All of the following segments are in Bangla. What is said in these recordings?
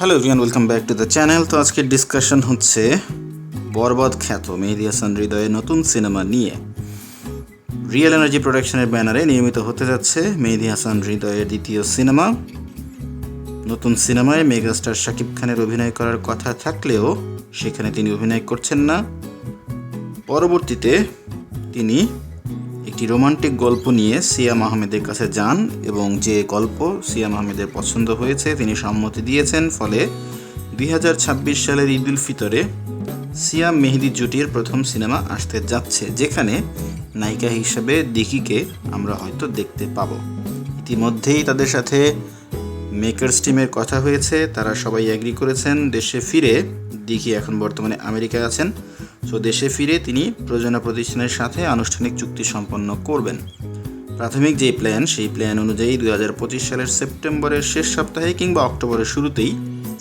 Hello everyone welcome back to the channel তো আজকের ডিসকাশন হচ্ছে বরবাদ খ্যাত মেহেদি হাসান হৃদয়ের নতুন সিনেমা নিয়ে। রিয়েল এনার্জি প্রোডাকশনের ব্যানারে নিয়মিত হতে যাচ্ছে মেহেদি হাসান হৃদয়ের দ্বিতীয় সিনেমা নতুন সিনেমায় মেগাস্টার শাকিব খানের অভিনয় করার কথা থাকলেও সেখানে তিনি অভিনয় করছেন না। পরবর্তীতে তিনি একটি রোমান্টিক গল্প নিয়ে সিয়াম আহমেদের কাছে যান এবং যে গল্প সিয়াম আহমেদের পছন্দ হয়েছে, তিনি সম্মতি দিয়েছেন। ফলে দুই হাজার ছাব্বিশ সালের ঈদ উল ফিতরে সিয়াম মেহেদি জুটির প্রথম সিনেমা আসতে যাচ্ছে, যেখানে নায়িকা হিসেবে দিকিকে আমরা হয়তো দেখতে পাবো। ইতিমধ্যেই তাদের সাথে মেকার্স টিমের কথা হয়েছে, তারা সবাই অ্যাগ্রি করেছেন দেশে ফিরে। দিঘি এখন বর্তমানে আমেরিকায় আছেন। সো দেশে ফিরে তিনি প্রযোজনা প্রতিষ্ঠানের সাথে আনুষ্ঠানিক চুক্তি সম্পন্ন করবেন। প্রাথমিক যে প্ল্যান সেই প্ল্যান অনুযায়ী দুই হাজার পঁচিশ সালের সেপ্টেম্বরের শেষ সপ্তাহে কিংবা অক্টোবরের শুরুতেই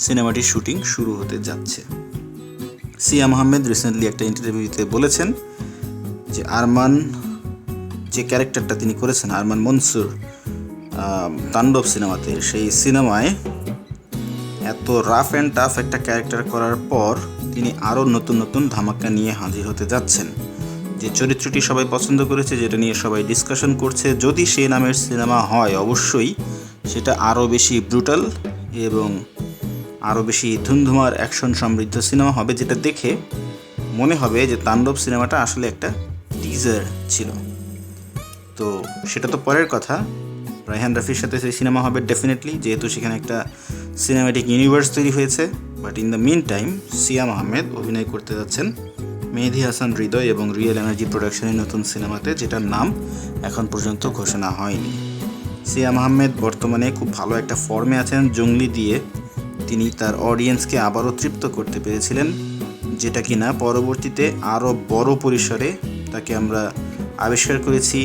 সিনেমাটির শুটিং শুরু হতে যাচ্ছে। সিয়াম আহমেদ রিসেন্টলি একটা ইন্টারভিউতে বলেছেন যে আরমান যে ক্যারেক্টারটা তিনি করেছেন, আরমান মনসুর তাণ্ডব সিনেমাতে, সেই সিনেমায় এত রাফ অ্যান্ড টাফ একটা ক্যারেক্টার করার পর তিনি আরও নতুন নতুন ধামাকা নিয়ে হাজির হতে যাচ্ছেন। যে চরিত্রটি সবাই পছন্দ করেছে, যেটা নিয়ে সবাই ডিসকাশন করছে, যদি সে নামের সিনেমা হয় অবশ্যই সেটা আরও বেশি ব্রুটাল এবং আরও বেশি ধুমধুমার অ্যাকশন সমৃদ্ধ সিনেমা হবে, যেটা দেখে মনে হবে যে তাণ্ডব সিনেমাটা আসলে একটা টিজার ছিল। তো সেটা তো পরের কথা। রায়হান রাফির সাথে সেই সিনেমা হবে ডেফিনেটলি যেহেতু সেখানে একটা সিনেমাটিক ইউনিভার্স তৈরি হয়েছে। But in the meantime Siam Ahmed অভিনয় করতে যাচ্ছেন। মেহেদি হাসান হৃদয় এবং রিয়েল এনার্জি প্রোডাকশনের নতুন সিনেমাতে, যেটার নাম এখন পর্যন্ত ঘোষণা হয়নি। সিয়াম আহমেদ বর্তমানে খুব ভালো একটা ফর্মে আছেন, জঙ্গলি দিয়ে। তিনি তার অডিয়েন্সকে আবারও তৃপ্ত করতে পেরেছিলেন, যেটা কিনা পরবর্তীতে আরও বড় পরিসরে তাকে আমরা আবিষ্কার করেছি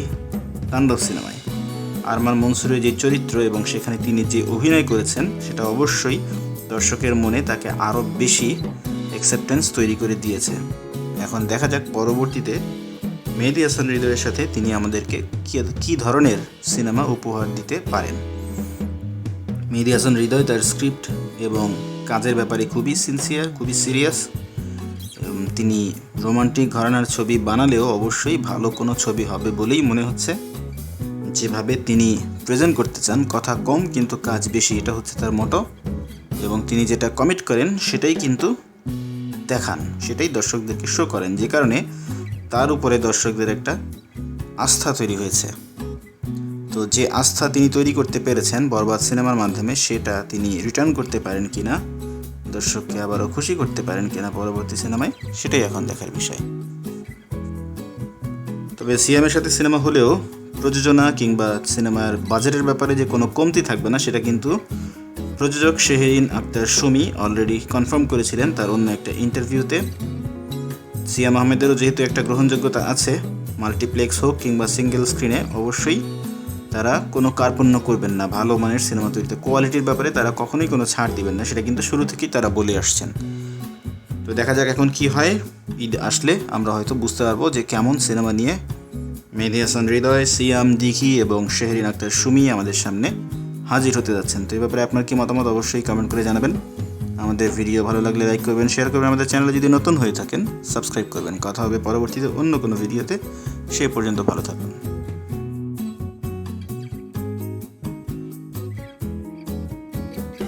তাণ্ডব সিনেমায়। আরমান মনসুরের যে চরিত্র এবং সেখানে তিনি যে অভিনয় করেছেন, সেটা অবশ্যই দর্শকের মনে তাকে আরও বেশি অ্যাকসেপ্টেন্স তৈরি করে দিয়েছে। এখন দেখা যাক পরবর্তীতে মেহেদি হাসান হৃদয়ের সাথে তিনি আমাদেরকে কী- ধরনের সিনেমা উপহার দিতে পারেন। মেহেদি হাসান হৃদয় তার স্ক্রিপ্ট এবং কাজের ব্যাপারে খুবই সিনসিয়ার খুবই সিরিয়াস তিনি রোমান্টিক ঘরানার ছবি বানালেও অবশ্যই ভালো কোনো ছবি হবে বলেই মনে হচ্ছে। যেভাবে তিনি প্রেজেন্ট করতে চান, কথা কম কিন্তু কাজ বেশি, এটা হচ্ছে তার মতো এবং তিনি যেটা কমিট করেন সেটাই কিন্তু দেখান, সেটাই দর্শকদেরকে শো করেন। যে কারণে তার উপরে দর্শকদের একটা আস্থা তৈরি হয়েছে। তো যে আস্থা তিনি তৈরি করতে পেরেছেন বরবাদ সিনেমার মাধ্যমে, সেটা তিনি রিটার্ন করতে পারেন কিনা, দর্শককে আবারও খুশি করতে পারেন কিনা পরবর্তী সিনেমায়, সেটাই এখন দেখার বিষয়। তবে সিএমের সাথে সিনেমা হলেও প্রযোজনা কিংবা সিনেমার বাজেটের ব্যাপারে যে কোনো কমতি থাকবে না, সেটা কিন্তু প্রযোজক শেহরিন আক্তার সুমি অলরেডি কনফার্ম করেছিলেন তার অন্য একটা ইন্টারভিউতে সিয়াম আহমেদেরও যেহেতু একটা গ্রহণযোগ্যতা আছে মাল্টিপ্লেক্স হোক কিংবা সিঙ্গেল স্ক্রিনে অবশ্যই তারা কোনো কার্পণ্য করবেন না। ভালো মানের সিনেমা তৈরিতে কোয়ালিটির ব্যাপারে তারা কখনোই কোনো ছাড় দিবেন না। সেটা কিন্তু শুরু থেকেই তারা বলে আসছেন। তো দেখা যাক এখন কি হয়। ঈদ আসলে আমরা হয়তো বুঝতে পারব যে কেমন সিনেমা নিয়ে মেহেদি হাসান হৃদয়, সিয়াম দিঘি এবং শেহরিন আক্তার সুমি আমাদের সামনে হাজির হতে যাচ্ছেন। তো এই ব্যাপারে আপনার কি মতামত অবশ্যই কমেন্ট করে জানাবেন। আমাদের ভিডিও ভালো লাগলে লাইক করবেন শেয়ার করবেন। আমাদের চ্যানেলে যদি নতুন হয়ে থাকেন সাবস্ক্রাইব করবেন। কথা হবে পরবর্তীতে অন্য কোনো ভিডিওতে সে পর্যন্ত ভালো থাকবেন।